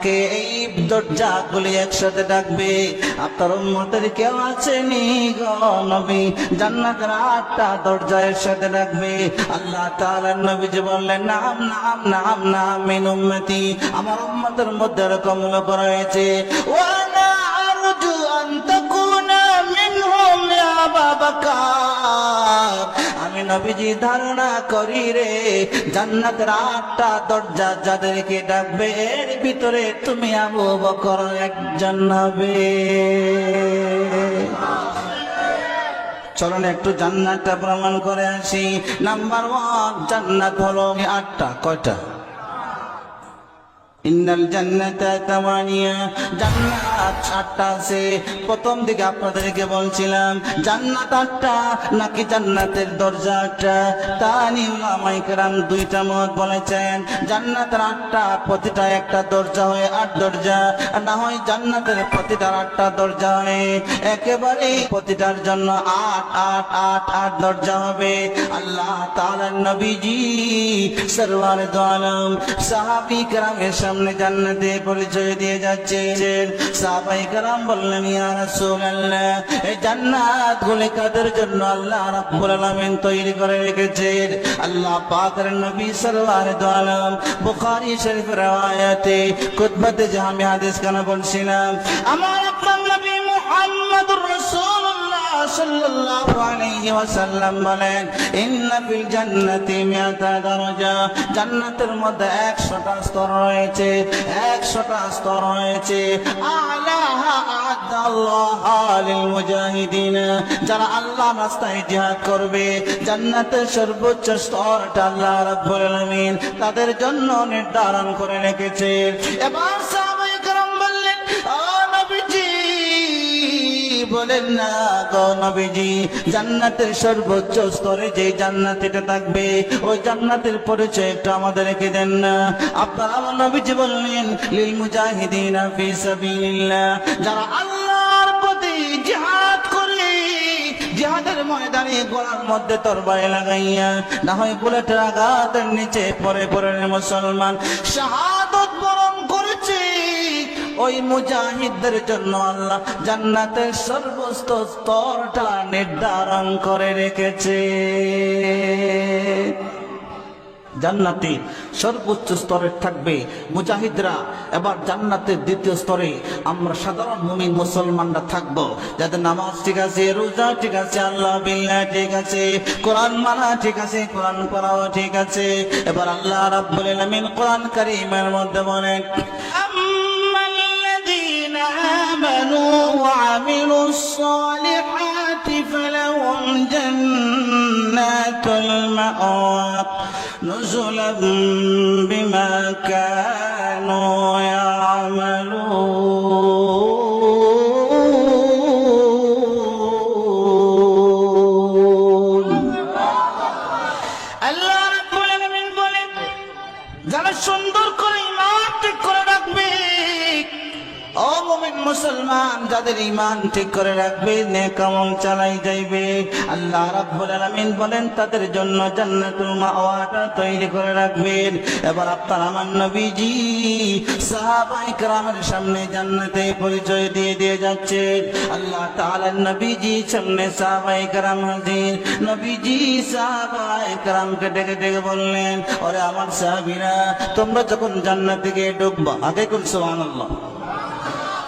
আমাকে এই দরজা গুলি একসাথে ডাকবে। আপনার উন্মতের কেউ আছে নি নবী। জান্নাতের আটটা দরজা একসাথে ডাকবে। আল্লাহ তাআলা নবীজি বললেন, নাম নাম নাম নাম, মিন উম্মতি। আমার উম্মতের মধ্যে এরকম লোক রয়েছে। ওয়ানা আমি নবীজি ধারণা করি রে, জান্নাতের আটটা দরজা যাদেরকে ডাকবে, এর ভিতরে তুমি আবু বকর একজন হবে। চলুন একটু জান্নাতটা প্রমাণ করে আসি। নাম্বার ওয়ান জান্নাত হলো আটটা, কয়টা? জান্নাতা আটটা আছে। প্রথম দিকে আপনাদেরকে বলছিলাম, জান্নাত আটটা নাকি জান্নাতের দরজা আটটা? মত বলেছেন। জান্নাতের আটটা প্রতিটা একটা দরজা হয়ে আট দরজা না হয় জান্নাতের প্রতিটার আটটা দরজা হয়ে। একেবারে প্রতিটার জন্য আট আট আট আট দরজা হবে। আল্লাহ তাআলা নবীজি সরওয়ার দো আলম, সাহাবী কেরামের সামনে জান্নাতে পরিচয় দিয়ে যাচ্ছে সাহাবাই কেরাম বললেন, ইয়া রাসূলুল্লাহ, এই জান্নাত গুলি কাদের জন্য আল্লাহ রাব্বুল আলামিন তৈরি করে রেখেছেন? আল্লাহ পাকের নবী দো আলম বুখারী শরীফের রওয়ায়াতে কুতবাতে জামি হাদিস কেন বলছিলাম আমার আপনার নবী মুহাম্মদুর রাসূলুল্লাহ দারাজা। জান্নাতের মধ্যে 100টা স্তর রয়েছে 100টা স্তর রয়েছে। মুজাহিদিন। যারা আল্লাহ রাস্তায় জিহাদ করবে, জান্নাতের সর্বোচ্চ স্তরটা আল্লাহ রাব্বুল তাদের জন্য নির্ধারণ করে রেখেছে। এবার বলেন না গো নবীজি, জান্নাতের সর্বোচ্চ স্তরে যে জান্নাতিটা থাকবে, ওই জান্নাতের পরিচয় একটু আমাদেরকে দেন না। আপনারা আমার নবীজি বললেন, লিল মুজাহিদিনা যারা আল্লাহর প্রতি জিহাদ করে, জিহাদের ময়দানে গোড়ার মধ্যে তরবারি লাগাইয়া, না হয় বুলেটের আঘাতের নিচে পরে পরে মুসলমান। করেছে ওই মুজাহিদদের জন্য আল্লাহ জান্নাতের সর্বোচ্চ স্তরটা নির্ধারণ করে রেখেছে। জান্নাতি সর্বোচ্চ স্তরে থাকবে মুজাহিদরা। এবার জান্নাতের দ্বিতীয় স্তরে আমরা সাধারণ মুমিন মুসলমানরা থাকব। যাদের নামাজ ঠিক আছে, রোজা ঠিক আছে, আল্লাহ বিল্লাহ ঠিক আছে, কোরআন মানা ঠিক আছে, কোরআন পড়াও ঠিক আছে। এবার আল্লাহ রাব্বুল আলামিন কোরআন কারীমের মধ্যে বলেন آمنوا وعملوا الصالحات فلهم جنات المأوى نزلا بما كانوا يعملون. মুসলমান যাদের ইমান ঠিক করে রাখবে, নেক আমল চালাই যাইবে। আল্লাহ রাব্বুল আলামিন বলেন, তাদের জন্য জান্নাতুল মাওয়াটা তৈরি করে রাখবেন। এবার আপনার আমার নবীজি সাহাবায়ে কেরামের সামনে জান্নাতে পরিচয় দিয়ে দিয়ে যাচ্ছে আল্লাহ তাআলা নবীজি সামনে সাহাবায়ে কেরাম হাজির। নবীজি সাহাবায়ে কেরামকে ডেকে ডেকে বললেন, ওরে আমার সাহাবীরা, তোমরা যখন জান্নাত থেকে ঢুকবা আগে কোন সুবহানাল্লাহ।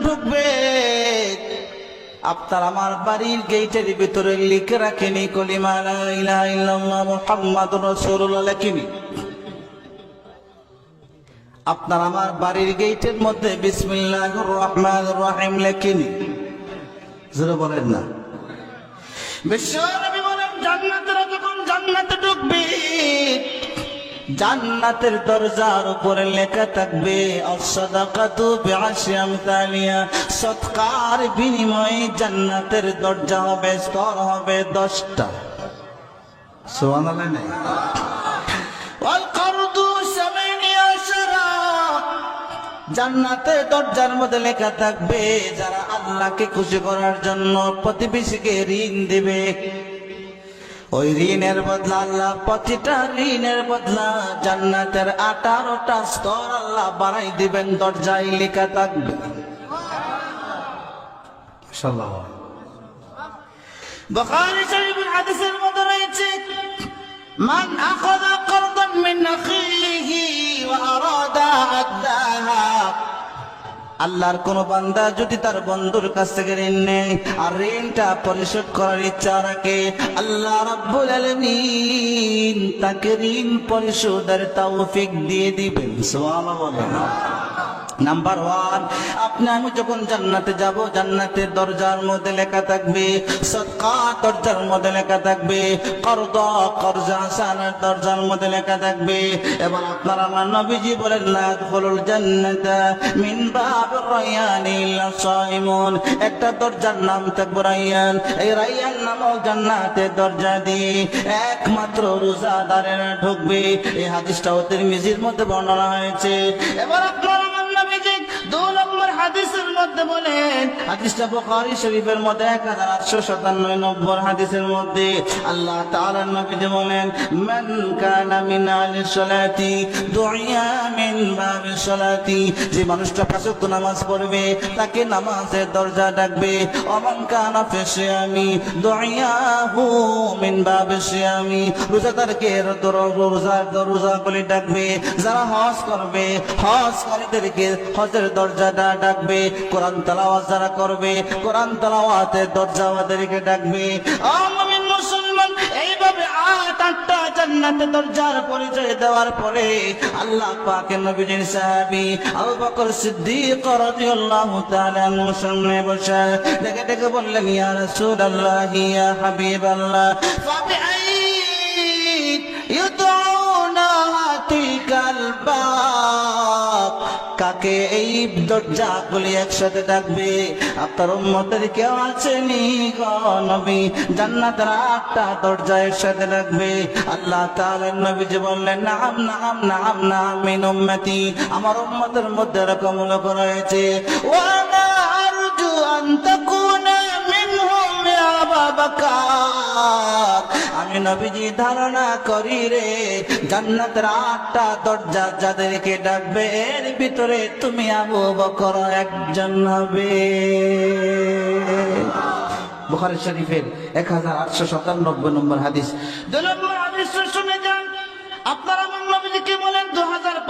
ঢুকবে, আপনার আমার বাড়ির গেটের ভিতরে লিখে রাখেনি কলিমা আপনার আমার বাড়ির গেটের মধ্যে বিসমিল্লাহির রহমানির রহিম লেখেনি। বলেন না। বিশ্বনবী বলেন জান্নাতেরা যখন জান্নাতে ঢুকবে জান্নাতের দরজার উপরে লেখা থাকবে অসদাকাতু বিআশরি আমসালিয়া। সৎকার বিনিময়ে জান্নাতের দরজা হবে স্তর হবে দশটা। সুবহানাল্লাহ নাই ওয়াল কারদু সামানিয়া জান্নাতের দরজার মধ্যে লেখা থাকবে আল্লাহকে খুশি করার জন্য প্রতিবেশীকে ঋণ দেবে। ওই ঋণের বদলা আল্লাহ প্রতিটা ঋণের বদলা জান্নাতের আঠারোটা স্তর আল্লাহ বাড়াই দিবেন দরজায় লেখা থাকবে। মান আখাযা কারদান মিন আখিহি ওয়া আরাদা আল্লাহর কোন বান্দা যদি তার বন্ধুর কাছ থেকে ঋণ নেয় আর ঋণটা পরিশোধ করার ইচ্ছা রাখে, আল্লাহ রাব্বুল আলামিন তাকে ঋণ পরিশোধের তৌফিক দিয়ে দিবেন। সুবহানাল্লাহ। নাম্বার ওয়ান আপনি, আমি যখন জান্নাতে যাব, জান্নাতের দরজার মধ্যে লেখা থাকবে সৎকা দরজার মধ্যে লেখা থাকবে, কর্দ, কর্জা সানের দরজার মধ্যে লেখা থাকবে। এবার আপনার আমার নবীজি বলেন না হলুল জান্নাতা মিন বাবির রায়্যান ইল্লা সাইমুন। একটা দরজার নাম থাকবে রায়্যান এই রায়্যান নামক জান্নাতের দরজা দিয়ে একমাত্র রোজাদারেরা ঢুকবে। এই হাদিসটা ওদের তিরমিজির মধ্যে বর্ণনা হয়েছে। এবার আপনার হাদিসের মধ্যে বলেন হাদিসটা বুখারী শরীফের মধ্যে এক হাজার আটশো সাতান্ন নম্বর হাদিসের মধ্যে আল্লাহ তাআলা নবীজি বলেন, মান কানা মিন আহলি সলাতি দুইয়া মিন বাবি সলাতি যে মানুষটা পাঁচ ওয়াক্ত নামাজ পড়বে, তাকে নামাজের দরজা ডাকবে, অমান কানা ফি সিয়ামি দুইয়াহু মিন বাবি সিয়ামি রোজাদারকে রোজা রোজা বলে ডাকবে, যারা হজ করবে হজ কারীদেরকে হজের দরজাটা ডাকবে কোরআন তালাওয়াত যারা করবে কোরআন তালাওয়াতের দরজা আমাদেরকে ডাকবে। পরিচয় কাকে এই দরজা গুলি একসাথে ডাকবে? আপনার উম্মতের কেউ আছেনি গো নবী? জান্নাতের আটটা দরজা একসাথে ডাকবে। আল্লাহ তাআলা নবীজি বললেন, নাম নাম নাম নাম মিন উম্মতি। আমার উম্মতের মধ্যে এরকম লোক রয়েছে। তাকুনা মিনহুম ইয়া আমি নবীজি ধারণা করি রে, জান্নাতের আটটা দরজা যাদেরকে ডাকবে, এর ভিতরে তুমি আবু বকর একজন হবে। বুখারী শরীফের এক হাজার আটশো সাতানব্বই নম্বর হাদিস। দুই নম্বর হাদিস শুনে যান। আপনারা আমার নবীজিকে বলেন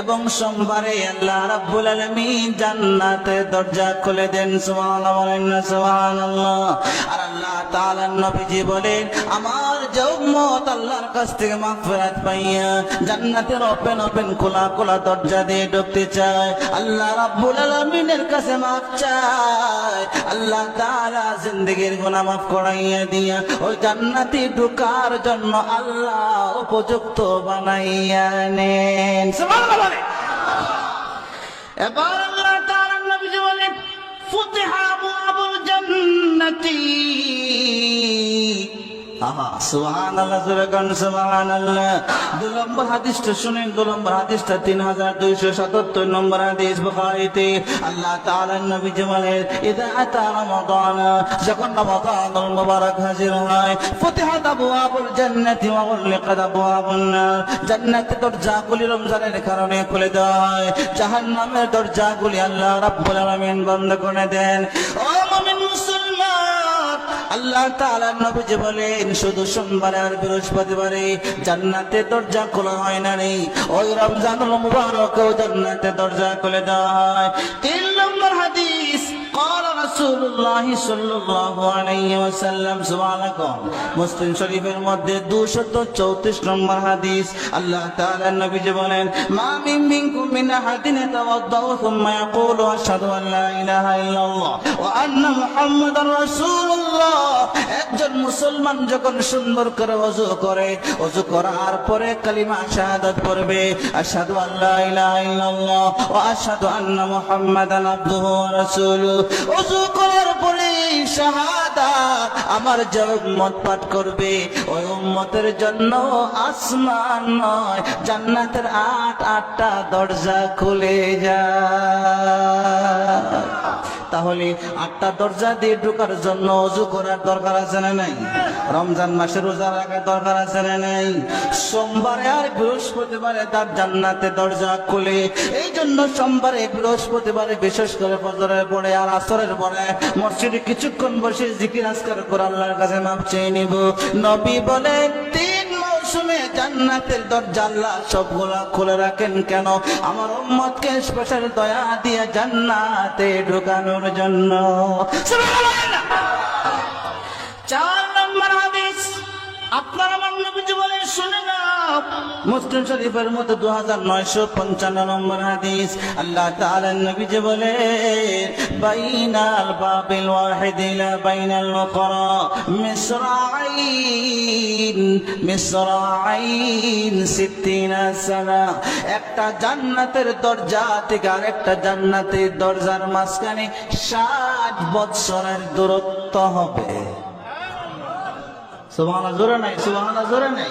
এবং সোমবারে আল্লাহ রাব্বুল আলামিন জান্নাতে দরজা খুলে দেন, সুবহানাল্লাহ সুবহানাল্লাহ। আর আল্লাহ তাআলা নবীজি বলেন, আমার উম্মত আল্লাহর কাছ থেকে পাইয়া জান্নাতের ওপেন ওপেন খোলা খোলা দরজা দিয়ে আল্লাহ কাছে মাফ চায়। আল্লাহ মাফ ওই ঢোকার জন্য আল্লাহ উপযুক্ত বানাইয়া নেন। এবার আল্লাহ রমজানের কারণে খুলে দেওয়া হয়। জাহান্নামের দরজাগুলি আল্লাহ রাব্বুল আলামিন বন্ধ করে দেন। ও আল্লাহ তাআলা নবীজি বলেন শুধু সোমবার আর বৃহস্পতিবারে জান্নাতের দরজা খোলা হয় না রে ওই রমজানুল মুবারকেও জান্নাতের দরজা খুলে দেওয়া হয় তিন নম্বর হাদিস قال একজন মুসলমান যখন সুন্দর করে অজু করে অজু করার পরে কালিমা শাহাদ পড়বে আসাদু আল্লাহ লা ইলাহা আন্না করার পরে শাহাদা, আমার যে উম্মত পাঠ করবে। ওই উম্মতের জন্য আসমান নয়, জান্নাতের আট আটটা দরজা খুলে যায় তাহলে আটটা দরজা দিয়ে ঢোকার জন্য অজু করার দরকার আছে না নাই? রমজান মাসে রোজা রাখার দরকার আছে না নাই? সোমবারে আর বৃহস্পতিবারে তার জান্নাতে দরজা খুলে। এই জন্য সোমবারে বৃহস্পতিবারে বিশেষ করে ফজরের পরে আর আসরের পরে মসজিদে কিছুক্ষণ বসে জিকির আজকার করে আল্লাহর কাছে মাপ চেয়ে নিব। নবী বলে মৌসুমে জান্নাতের দরজা সবগুলা খুলে রাখেন কেন? আমার উম্মতকে স্পেশাল দয়া দিয়ে জান্নাতে ঢোকানোর জন্য। চার নম্বর হাদিস। আপনার আমার নবীজি বলে শুনে না মুসলিম শরীফের মধ্যে দু হাজার নয়শো পঞ্চান্ন নম্বর হাদিস। আল্লাহ তাআলা নবীজি বলে, বাইনাল বাবিল ওয়াহিদ ইলা বাইনাল উখরা, মিসরাইন মিসরাইন সিদ্দিনা সানা। একটা জান্নাতের দরজা থেকে আরেকটা জান্নাতের দরজার মাঝখানে ষাট বৎসরের দূরত্ব হবে। সুবহানাল্লাহ, জোরে নাই, সুবহানাল্লাহ, জোরে নাই।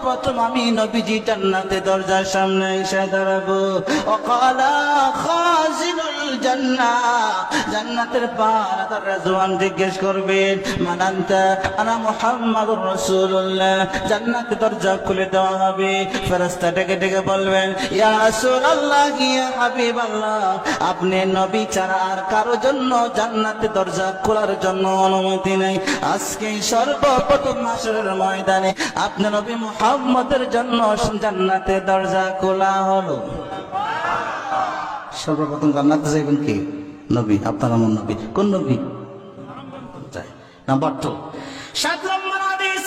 সর্বপ্রথম আমি নবীজি জান্নাতে দরজার সামনে এসে দাঁড়াবো। বলবেন, ইয়া আপনি নবী ছাড়া আর কারও জন্য জান্নাতে দরজা খোলার জন্য অনুমতি নেই। আজকে সর্বপ্রথম মাসের ময়দানে আপনি নবী মুহাম্মদের জন্য জান্নাতে দরজা খোলা হলো। সর্বপ্রথম জান্নাতে যাইবেন কি? নবী, আপনার আমার নবী। কোন নবী? নাম্বার টু সাত নম্বর আদেশ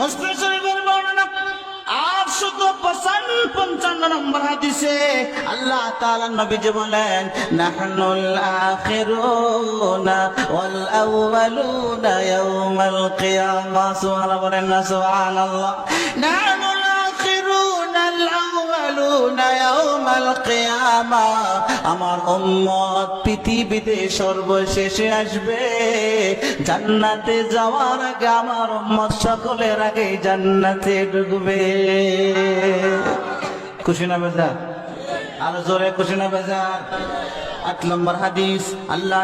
মুসলিম পঞ্চান্ন নম্বর হাদিসে আল্লাহ তাআলা নবীজি বলেন, নাহনুল আখিরুনা ওয়াল আউয়ালুনা ইয়াউমাল কিয়ামা। সুবহানাল্লাহ বলেন না, সুবহানাল্লাহ। নাহনুল আমার উম্মত পৃথিবীতে সর্বশেষে আসবে। জান্নাতে যাওয়ার আগে আমার উম্মত সকলের আগে জান্নাতে ঢুকবে খুশি না বেজার? আরও জোরে খুশি না বেজার? আট হাদিস, আল্লাহ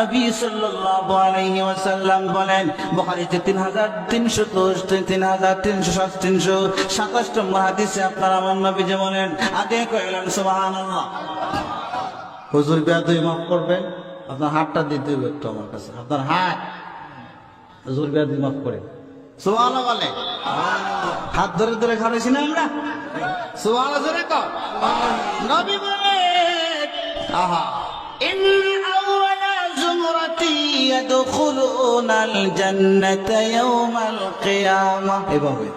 নবী সাল্লাল্লাহু আলাইহি ওয়াসাল্লাম বলেন, বুখারীতে 3300 3300 327 নম্বর হাদিসে আপনার আমার নবী যে বলেন, আগে কইলেন, সুবহানাল্লাহ। হুজুর বেয়াদবি মাফ করবেন আপনার হাতটা দিতে হবে একটু আমার কাছে, আপনার হাত। হুজুর বেয়াদবি মাফ করে। সুবহানাল্লাহ বলে? হাত ধরে ধরে খাওয়াইছি না আমরা? সুবহানাল্লাহ ধরে কর বলে আহা। এভাবে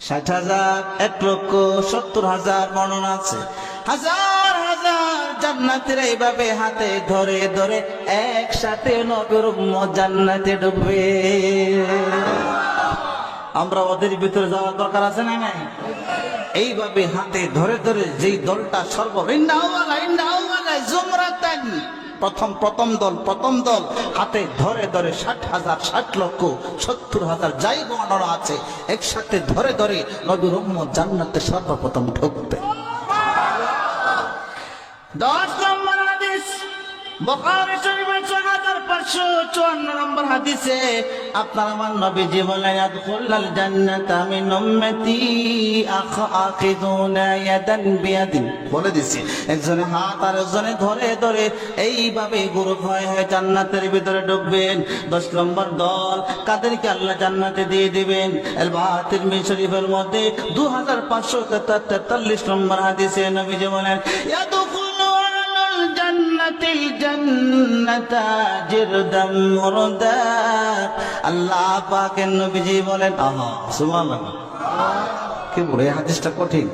ষাট হাজার এক লক্ষ সত্তর হাজার বর্ণনা আছে। হাজার হাজার জান্নাতের এইভাবে হাতে ধরে ধরে একসাথে নগর জান্নাতে ঢুকবে আমরা ওদের ভিতরে যাওয়ার দরকার আছে না নাই? এইভাবে হাতে ধরে ধরে যেই দলটা সর্ব প্রথম প্রথম দল প্রথম দল। হাতে ধরে ধরে ষাট হাজার, ষাট লক্ষ, সত্তর হাজার যাই গণনা আছে, একসাথে ধরে ধরে নবীর জান্নাতে সর্বপ্রথম ঢুকবে। দশ আপনার বলে দিছি, একজনে হাত আর একজনে ধরে ধরে এইভাবে গ্রুপ হয়ে হয়ে জান্নাতের ভিতরে ঢুকবেন। দশ নম্বর দল, কাদেরকে আল্লাহ জান্নাতে দিয়ে দিবেন? শরীফের মধ্যে দু হাজার পাঁচশো তেতাল্লিশ নম্বর হাদিসে নবীজি বলেন জান্নাতিল জান্নাতা, জিরদাম মুরদা। আল্লাহ পাকের নবীজি বলেন কি বলে হাদিসটা কঠিন।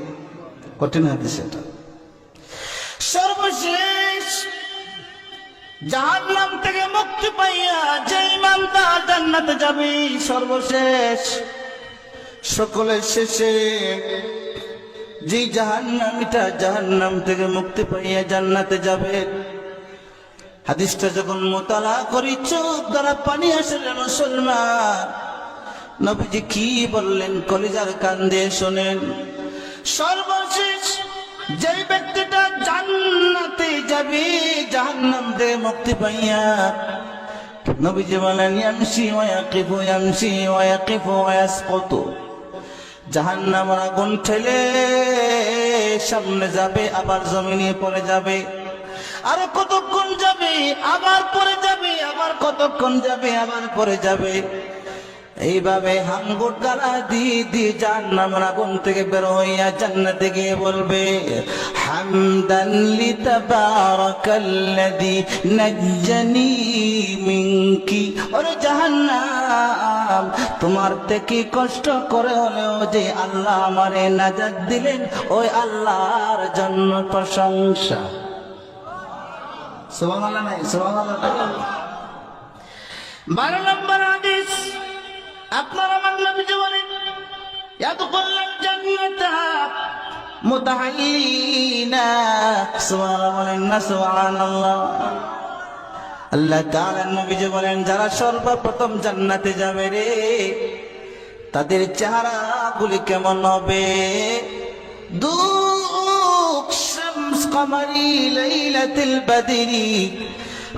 কঠিন হাদিস এটা। সর্বশেষ জাহান্নাম থেকে মুক্তি পাইয়া যে ইমানদার জান্নাতে যাবে, সর্বশেষ। সকলের শেষে যে জাহান্নামীটা জাহান্নাম থেকে মুক্তি পাইয়া জান্নাতে যাবে। হাদিসটা যখন মোতালা করি, চোখ দ্বারা পানি আসলে মুসলমান। নবীজি কি বললেন? কলিজার কান দিয়ে শোনেন। সর্বশেষ যে ব্যক্তিটা জান্নাতে যাবে, জাহান্নাম থেকে মুক্তি পাইয়া। নবীজি বলেন, ইয়ামশি ওয়া ইয়াকিফু, ইয়ামশি ওয়া ইয়াকিফু ওয়া ইয়াসকুতু। জাহান্নামের আগুন ঠেলে সামনে যাবে, আবার জমিনে পড়ে যাবে। আরও কতক্ষণ যাবে? আবার পরে যাবে, আবার কতক্ষণ যাবে, আবার পরে যাবে। এইভাবে হাঙ্গুর দ্বারা দিয়ে দিয়ে জাহান্নামের আগুন থেকে বের হইয়া জান্নাতে গিয়ে বলবে, হামদান লিতাবারাকাল্লাযী নাজ্জানি মিনকি। ওরে জাহান্নাম, তোমার থেকে কষ্ট করে হলেও যে আল্লাহ আমারে নাজাত দিলেন, ওই আল্লাহর জন্য প্রশংসা। নাই নম্বর আপনার আমার নবীজি বলেন বলেন বলেন, যারা সর্বপ্রথম জান্নাতে যাবে রে, তাদের চেহারাগুলি কেমন হবে? দুঃখ, শামস, কমারি, লাইলাতুল বদরি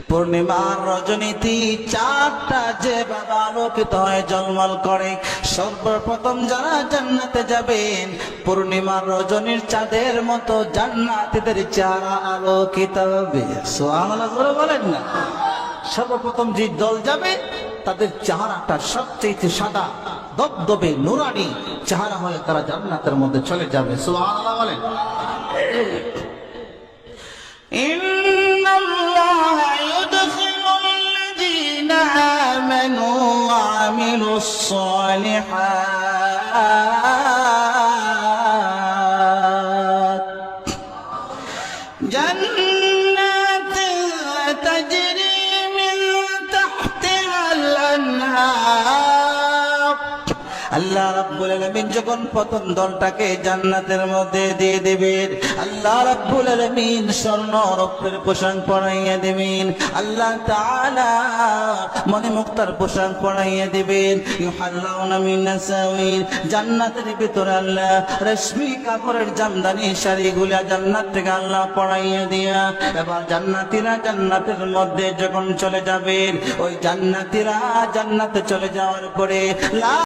পূর্ণিমার রজনীতি চারটা যে বাবা আলোকিত হয় জলমল করে, সর্বপ্রথম যারা জান্নাতে যাবেন, পূর্ণিমার রজনীর চাঁদের মতো জান্নাতীদের চেহারা আলোকিত হবে। বলেন না। সর্বপ্রথম যে দল যাবে, তাদের চেহারাটা সবচেয়ে সাদা, দবদবে, নুরানি চেহারা হয়ে তারা জান্নাতের মধ্যে চলে যাবে। সুবহানাল্লাহ বলেন। إن الله يدخل الذين آمنوا وعملوا الصالحات রাব্বুল আলামিন যখন প্রথম দলটাকে জান্নাতের মধ্যে দিয়ে দেবেন, আল্লাহ রাব্বুল আলামিন স্বর্ণ রৌপ্যের পোশাক পরাইয়া দেবেন, আল্লাহ তাআলা মনে মুক্তার পোশাক পরাইয়া দেবেন, ইউহাল্লাউনা মিন জান্নাতের ভিতরে আল্লাহ রেশমি কাপড়ের জামদানি শাড়িগুলা জান্নাত থেকে আল্লাহ পরাইয়া দিয়া, এবার জান্নাতীরা জান্নাতের মধ্যে যখন চলে যাবেন, ওই জান্নাতীরা জান্নাতে চলে যাওয়ার পরে